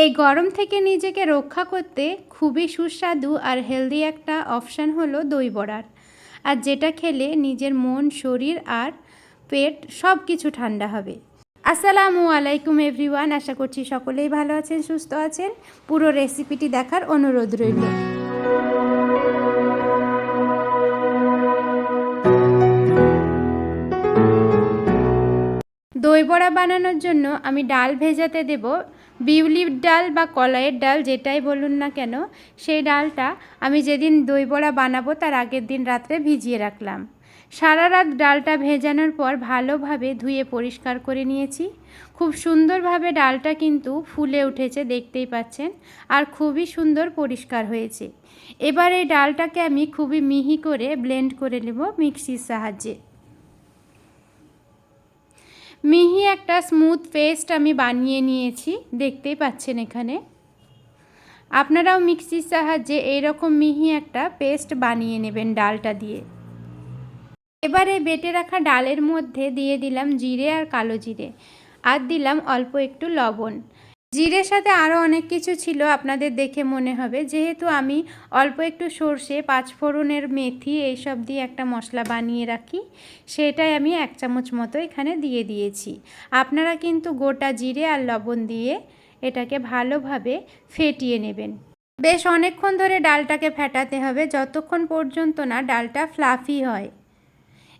এই গরম থেকে নিজেকে রক্ষা করতে খুবই সুস্বাদু আর হেলদি একটা অপশান হলো দই বড়ার। আর যেটা খেলে নিজের মন, শরীর আর পেট সব কিছু ঠান্ডা হবে। আসসালামু আলাইকুম এভরিওয়ান, আশা করছি সকলেই ভালো আছেন, সুস্থ আছেন। পুরো রেসিপিটি দেখার অনুরোধ রইল। দই বড়া বানানোর জন্য আমি ডাল ভেজাতে দেব বিউলির ডাল বা কলাইয়ের ডাল যেটাই বলুন না কেন, সেই ডালটা আমি যেদিন দই বড়া বানাবো তার আগের দিন রাত্রে ভিজিয়ে রাখলাম। সারা রাত ডালটা ভেজানোর পর ভালোভাবে ধুয়ে পরিষ্কার করে নিয়েছি। খুব সুন্দরভাবে ডালটা কিন্তু ফুলে উঠেছে, দেখতেই পাচ্ছেন, আর খুবই সুন্দর পরিষ্কার হয়েছে। এবার এই ডালটাকে আমি খুবই মিহি করে ব্লেন্ড করে নেব মিক্সির সাহায্যে। মিহি একটা স্মুথ পেস্ট আমি বানিয়ে নিয়েছি, দেখতেই পাচ্ছেন এখানে। আপনারাও মিক্সির সাহায্যে এইরকম মিহি একটা পেস্ট বানিয়ে নেবেন ডালটা দিয়ে। এবারে বেটে রাখা ডালের মধ্যে দিয়ে দিলাম জিরে আর কালো জিরে। আর দিলাম অল্প একটু লবণ। জিরের সাথে আরও অনেক কিছু ছিল আপনাদের দেখে মনে হবে। যেহেতু আমি অল্প একটু সর্ষে, পাঁচফোড়নের মেথি এইসব দিয়ে একটা মশলা বানিয়ে রাখি, সেটাই আমি এক চামচ মতো এখানে দিয়ে দিয়েছি। আপনারা কিন্তু গোটা জিরে আর লবণ দিয়ে এটাকে ভালোভাবে ফেটিয়ে নেবেন। বেশ অনেকক্ষণ ধরে ডালটাকে ফেটাতে হবে, যতক্ষণ পর্যন্ত না ডালটা ফ্লাফি হয়।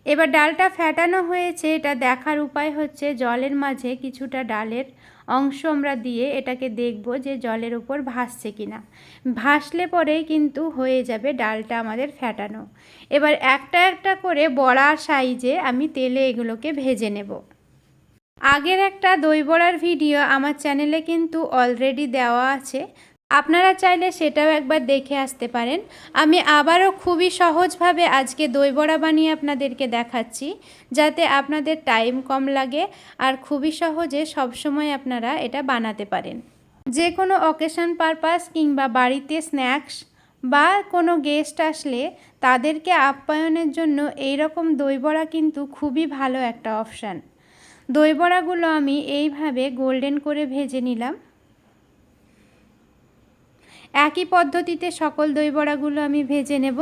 এবার ডালটা ফ্যাটানো হয়েছে, এটা দেখার উপায় হচ্ছে জলের মাঝে কিছুটা ডালের অংশ আমরা দিয়ে এটাকে দেখব যে জলের উপর ভাসছে কিনা। ভাসলে পরেই কিন্তু হয়ে যাবে ডালটা আমাদের ফ্যাটানো এবার একটা একটা করে বড়া সাইজে আমি তেলে এগুলোকে ভেজে নেব। আগের একটা দই বড়ার ভিডিও আমার চ্যানেলে কিন্তু অলরেডি দেওয়া আছে আপনারা চাইলে সেটাও একবার দেখে আসতে পারেন। আমি আবারও খুবই সহজভাবে আজকে দই বড়া বানিয়ে আপনাদেরকে দেখাচ্ছি, যাতে আপনাদের টাইম কম লাগে আর খুবই সহজে সবসময় আপনারা এটা বানাতে পারেন। যে কোনো অকেশন পারপাস কিংবা বাড়িতে স্ন্যাক্স বা কোনো গেস্ট আসলে তাদেরকে আপ্যায়নের জন্য এই রকম দই বড়া কিন্তু খুবই ভালো একটা অপশান। দই বড়াগুলো আমি এইভাবে গোল্ডেন করে ভেজে নিলাম। একই পদ্ধতিতে সকল দই বড়াগুলো আমি ভেজে নেব।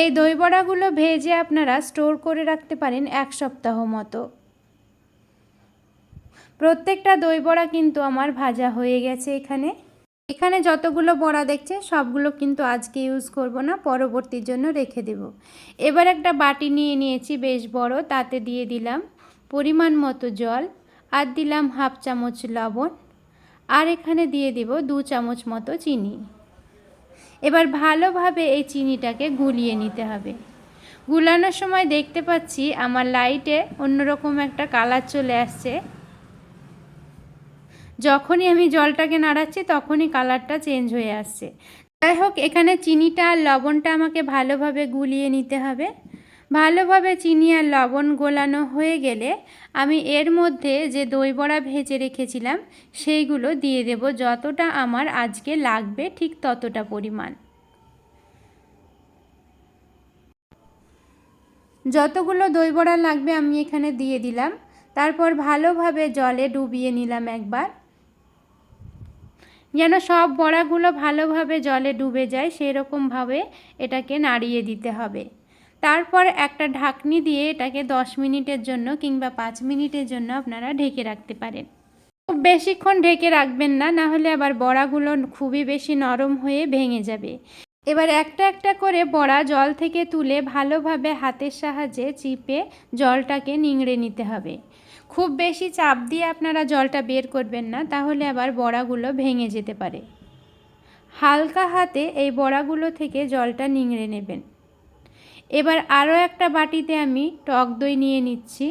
এই দই বড়াগুলো ভেজে আপনারা স্টোর করে রাখতে পারেন এক সপ্তাহ মতো। প্রত্যেকটা দই বড়া কিন্তু আমার ভাজা হয়ে গেছে এখানে। এখানে যতগুলো বড়া দেখছে, সবগুলো কিন্তু আজকে ইউজ করব না পরবর্তীর জন্য রেখে দেব। এবার একটা বাটি নিয়ে নিয়েছি, বেশ বড়, তাতে দিয়ে দিলাম পরিমাণ মতো জল, আর দিলাম হাফ চামচ লবণ। আর এখানে দিয়ে দিব দু চামচ মতো চিনি। এবার ভালোভাবে এই চিনিটাকে গুলিয়ে নিতে হবে। গুলানোর সময় দেখতে পাচ্ছি আমার লাইটে অন্যরকম একটা কালার চলে আসছে। যখনই আমি জলটাকে নাড়াচ্ছি তখনই কালারটা চেঞ্জ হয়ে আসছে। যাই হোক, এখানে চিনিটা আর লবণটা আমাকে ভালোভাবে গুলিয়ে নিতে হবে। ভালোভাবে চিনি আর লবণ গোলানো হয়ে গেলে আমি এর মধ্যে যে দই বড়া ভেজে রেখেছিলাম, সেইগুলো দিয়ে দেব যতটা আমার আজকে লাগবে ঠিক ততটা পরিমাণ। যতগুলো দই বড়া লাগবে আমি এখানে দিয়ে দিলাম। তারপর ভালোভাবে জলে ডুবিয়ে নিলাম একবার। যেন সব বড়াগুলো ভালোভাবে জলে ডুবে যায়, সেরকমভাবে এটাকে নাড়িয়ে দিতে হবে। তারপর একটা ঢাকনি দিয়ে এটাকে দশ মিনিটের জন্য কিংবা পাঁচ মিনিটের জন্য আপনারা ঢেকে রাখতে পারেন। খুব বেশিক্ষণ ঢেকে রাখবেন না না হলে আবার বড়াগুলো খুবই বেশি নরম হয়ে ভেঙে যাবে। এবার একটা একটা করে বড়া জল থেকে তুলে ভালোভাবে হাতের সাহায্যে চিপে জলটাকে নিংড়ে নিতে হবে। খুব বেশি চাপ দিয়ে আপনারা জলটা বের করবেন না, তাহলে আবার বড়াগুলো ভেঙে যেতে পারে। হালকা হাতে এই বড়াগুলো থেকে জলটা নিংড়ে নেবেন। এবার আরও একটা বাটিতে আমি টক দই নিয়ে নিচ্ছি।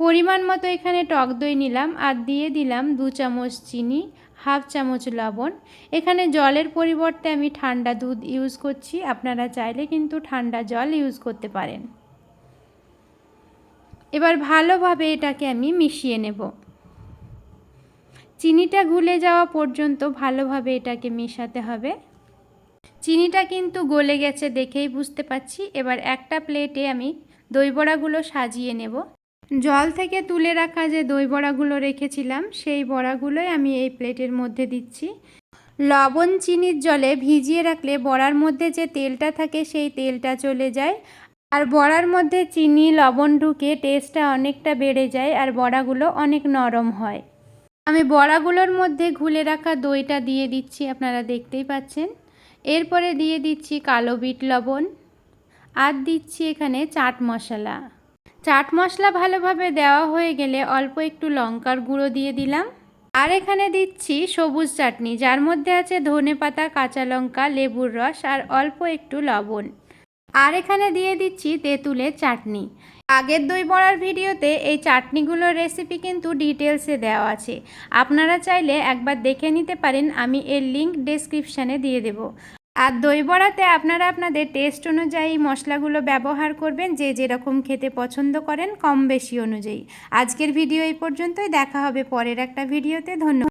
পরিমাণ মতো এখানে টক দই নিলাম আর দিয়ে দিলাম দু চামচ চিনি, হাফ চামচ লবণ। এখানে জলের পরিবর্তে আমি ঠান্ডা দুধ ইউজ করছি। আপনারা চাইলে কিন্তু ঠান্ডা জল ইউজ করতে পারেন। এবার ভালোভাবে এটাকে আমি মিশিয়ে নেব। চিনিটা গুলে যাওয়া পর্যন্ত ভালোভাবে এটাকে মেশাতে হবে। চিনিটা কিন্তু গলে গেছে দেখেই বুঝতে পাচ্ছি এবার একটা প্লেটে আমি দই বড়াগুলো সাজিয়ে নেব। জল থেকে তুলে রাখা যে দই বড়াগুলো রেখেছিলাম, সেই বড়াগুলোই আমি এই প্লেটের মধ্যে দিচ্ছি। লবণ চিনির জলে ভিজিয়ে রাখলে বড়ার মধ্যে যে তেলটা থাকে, সেই তেলটা চলে যায়। আর বড়ার মধ্যে চিনি, লবণ ঢুকে টেস্টটা অনেকটা বেড়ে যায় আর বড়াগুলো অনেক নরম হয়। আমি বড়াগুলোর মধ্যে ঘুলে রাখা দইটা দিয়ে দিচ্ছি, আপনারা দেখতেই পাচ্ছেন। এরপরে দিয়ে দিচ্ছি কালো বিট লবণ আর দিচ্ছি এখানে চাট মশলা। চাট মশলা ভালোভাবে দেওয়া হয়ে গেলে অল্প একটু লঙ্কার গুঁড়ো দিয়ে দিলাম। আর এখানে দিচ্ছি সবুজ চাটনি, যার মধ্যে আছে ধনে পাতা, কাঁচা লঙ্কা, লেবুর রস আর অল্প একটু লবণ। আর এখানে দিয়ে দিচ্ছি তেঁতুলের চাটনি। আগের দই বড়ার ভিডিওতে এই চাটনিগুলোর রেসিপি কিন্তু ডিটেলসে দেওয়া আছে। আপনারা চাইলে একবার দেখে নিতে পারেন, আমি এর লিঙ্ক ডেসক্রিপশানে দিয়ে দেব। আর দই বড়াতে আপনারা আপনাদের টেস্ট অনুযায়ী মশলাগুলো ব্যবহার করবেন, যে যেরকম খেতে পছন্দ করেন, কম বেশি অনুযায়ী। আজকের ভিডিও এই পর্যন্তই, দেখা হবে পরের একটা ভিডিওতে, ধন্যবাদ।